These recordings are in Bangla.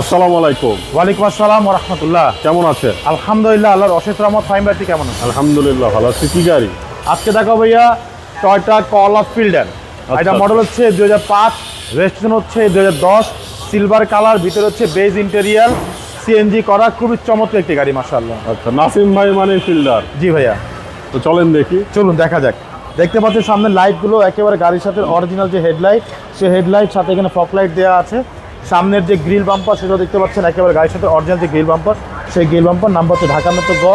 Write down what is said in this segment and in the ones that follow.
আসসালামু আলাইকুম। ওয়ালাইকুম আসসালাম রহমতুল্লাহ। কেমন আছেন? আলহামদুলিল্লাহ আল্লাহর অশেষ রহমত ফাইম ভাইটি কেমন আছে আলহামদুলিল্লাহ ভালো আছি। কি গাড়ি? আজকে দেখো ভাইয়া টয়টা কল অফ ফিল্ডার এটা মডেল হচ্ছে দুই হাজার পাঁচ রেজিস্ট্রেশন হচ্ছে দুই হাজার দশ সিলভার কালার ভিতরে হচ্ছে বেজ ইন্টেরিয়াল সিএনজি করা খুবই চমৎকার একটি গাড়ি মাসাল্লাহ আচ্ছা নাসিম ভাই মানে ফিল্ডার জি ভাইয়া। তো চলেন দেখি। চলুন দেখা যাক। দেখতে পাচ্ছেন সামনে লাইটগুলো একেবারে গাড়ির সাথে অরিজিনাল যে হেডলাইট সে হেডলাইট সাথে এখানে ফক লাইট দেওয়া আছে। সামনের যে গ্রিল বাম্পার সেটাও দেখতে পাচ্ছেন একেবারে গাড়ির সাথে অরিজিনাল যে গ্রিল বাম্পার সেই গ্রিল বাম্পার নাম্বার হচ্ছে ঢাকা মেট্রো গ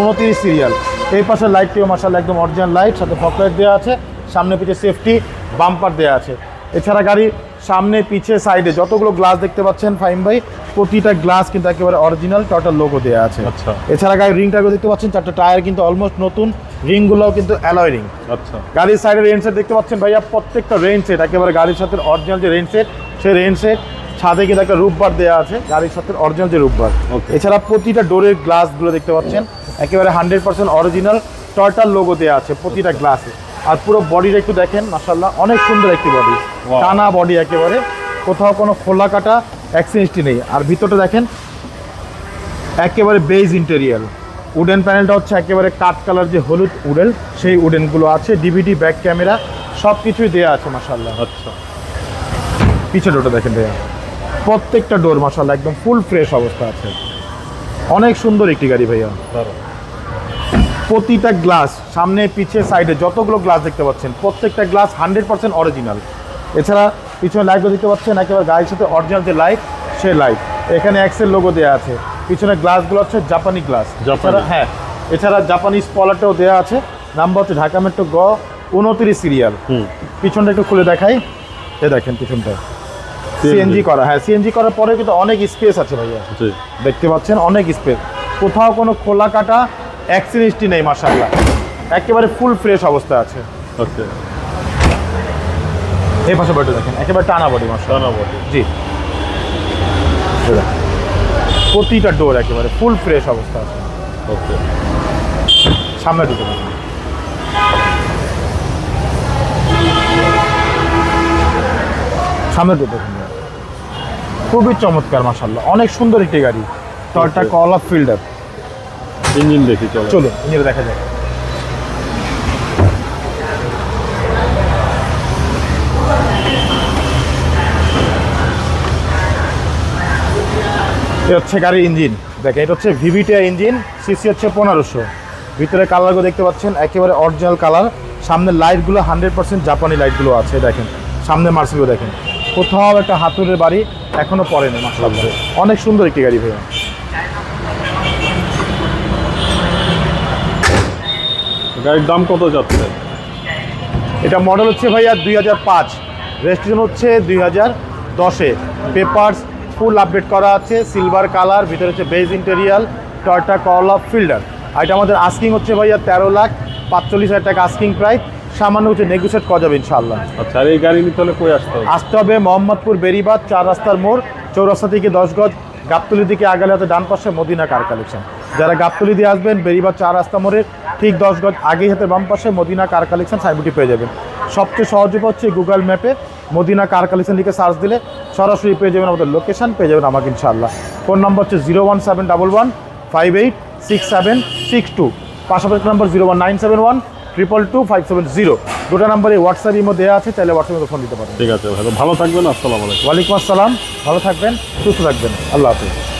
উনত্রিশ সিরিয়াল এই পাশের লাইটটিও মাসাল একদম অরিজিনাল লাইট সাথে ফক লাইট দেওয়া আছে সামনে পিছে সেফটি বাম্পার দেওয়া আছে। এছাড়া গাড়ি সামনে পিছে সাইডে যতগুলো গ্লাস দেখতে পাচ্ছেন ফাইম ভাই প্রতিটা গ্লাস কিন্তু একেবারে অরিজিনাল টোটাল লোগো দেওয়া আছে। আচ্ছা। এছাড়া গাড়ির রিংটাকে দেখতে পাচ্ছেন চারটা টায়ার কিন্তু অলমোস্ট নতুন রিংগুলোও কিন্তু অ্যালয় রিং আচ্ছা। গাড়ির সাইডে রেন সেট দেখতে পাচ্ছেন ভাইয়া প্রত্যেকটা রেন সেট একেবারে গাড়ির সাথে অরিজিনাল যে রেন সেট সেই রেন সেট ছাদে কিন্তু একটা রূপ বার দেওয়া আছে গাড়ির সাথে অরিজিনাল যে রূপ বার Okay. এছাড়া প্রতিটা ডোরের গ্লাসগুলো দেখতে পাচ্ছেন একেবারে হান্ড্রেড পার্সেন্ট অরিজিনাল টয়টার লোগো দেওয়া আছে প্রতিটা গ্লাসে আর পুরো বডিটা একটু দেখেন মাসাল্লাহ অনেক সুন্দর একটি বডি টানা বডি একেবারে কোথাও কোনো খোলা কাটা অ্যাক্সিডেন্টই নেই। আর ভিতরটা দেখেন একেবারে বেজ ইন্টেরিয়াল উডেন প্যানেলটা হচ্ছে একেবারে কাঠ কালার যে হলুদ উডেন সেই উডেনগুলো আছে ডিভিডি ব্যাক ক্যামেরা সব কিছুই দেওয়া আছে মাসাল্লাহ আচ্ছা। পিছে ডোরটা দেখেন ভাইয়া। প্রত্যেকটা ডোর মাসাল্লাহ একদম ফুল ফ্রেশ অবস্থা আছে। অনেক সুন্দর একটি গাড়ি ভাইয়া। প্রতিটা গ্লাস সামনে পিছে সাইডে যতগুলো গ্লাস দেখতে পাচ্ছেন প্রত্যেকটা গ্লাস হান্ড্রেড পার্সেন্ট অরিজিনাল এছাড়া পিছনে লাইটও দেখতে পাচ্ছেন একেবারে গাড়ির সাথে অরিজিনাল যে লাইট সে লাইট এখানে এক্সেল লোগো দেওয়া আছে। পিছনে গ্লাসগুলো হচ্ছে জাপানি গ্লাস। এছাড়া হ্যাঁ এছাড়া জাপানি স্পলারটাও দেওয়া আছে। নাম্বার হচ্ছে ঢাকা মেট্রো গ উনত্রিশ সিরিয়াল হুম। পিছনটা একটু খুলে দেখাই। এ দেখেন পিছনটা। সিএনজি করা হ্যাঁ সিএনজি করার পরে কিন্তু অনেক স্পেস আছে ভাইয়া। জি। দেখতে পাচ্ছেন অনেক স্পেস কোথাও কোনো খোলা কাটা অ্যাক্সিডেন্টই নেই মাসাল্লাহ একেবারে ফুল ফ্রেশ অবস্থা আছে। ওকে। এই পাশে বডি দেখেন একেবারে টানা বডি মাসা টানা বডি জি। প্রতিটা ডোর একেবারে ফুল ফ্রেশ অবস্থা আছে। ওকে। সামনে দেখেন। সামনে দেখেন। খুবই চমৎকার মাসাল্লাহ অনেক সুন্দর একটি গাড়ি। Toyota. Corolla Fielder engine দেখি চলো। চলুন ইঞ্জিনে দেখা যায় এটা হচ্ছে গাড়ির ইঞ্জিন। দেখেন এটা হচ্ছে ভিভিটিআই ইঞ্জিন সিসি হচ্ছে পনেরোশো। ভিতরে কালারগুলো দেখতে পাচ্ছেন একেবারে অরিজিনাল কালার। সামনে লাইটগুলো হান্ড্রেড পার্সেন্ট জাপানি লাইটগুলো আছে দেখেন। সামনে মার্সিগুলো দেখেন। কোথাও একটা হাতুরের বাড়ি এখনও পড়েনি মাসাল্লাহ অনেক সুন্দর একটি গাড়ি ভাইয়া। গাড়ির দাম কত যাচ্ছে? এটা মডেল হচ্ছে ভাইয়া দুই হাজার পাঁচ। রেজিস্ট্রেশন হচ্ছে দুই হাজার দশে। পেপার্স ফুল আপডেট করা আছে সিলভার কালার ভিতরে হচ্ছে beige interior Toyota Corolla Fielder আর এটা আমাদের আস্কিং হচ্ছে ভাইয়া তেরো লাখ পাঁচচল্লিশ হাজার টাকা আস্কিং প্রাইস সামান্য হচ্ছে নেগোসিয়েট করা যাবে ইনশাল্লাহ আচ্ছা আর এই গাড়ি নিতে হলে কই আসতে হবে? আসতে হবে মোহাম্মদপুর বেরিবাদ চার রাস্তার মোড় চৌরাস্তা থেকে দশ গজ গাবতলি দিকে আগালে হাতে ডান পাশে মদিনা কার কালেকশন যারা গাবতলি দিয়ে আসবেন বেরিবাদ চার রাস্তা মোড়ের ঠিক দশ গজ আগেই হাতে বাম পাশে মদিনা কার কালেকশন সাইনবোর্ডটি পেয়ে যাবেন। সবচেয়ে সহজ উপায় হচ্ছে গুগল ম্যাপে মদিনা কার কালেকশন লিখে সার্চ দিলে সরাসরি পেয়ে যাবেন আমাদের লোকেশন পেয়ে যাবেন আমাকে ইনশাআল্লাহ। ফোন নম্বর হচ্ছে zero one seven double one five eight six seven six two পাশাপাশি number zero one nine seven one triple two five seven zero দুটো নাম্বারে হোয়াটসঅ্যাপ ইমো দেওয়া আছে তাহলে হোয়াটসঅ্যাপে ফোন দিতে পারেন। ঠিক আছে ভালো থাকবেন আসসালামু আলাইকুম। ওয়ালাইকুম আসসালাম ভালো থাকবেন সুস্থ থাকবেন। আল্লাহ হাফিজ।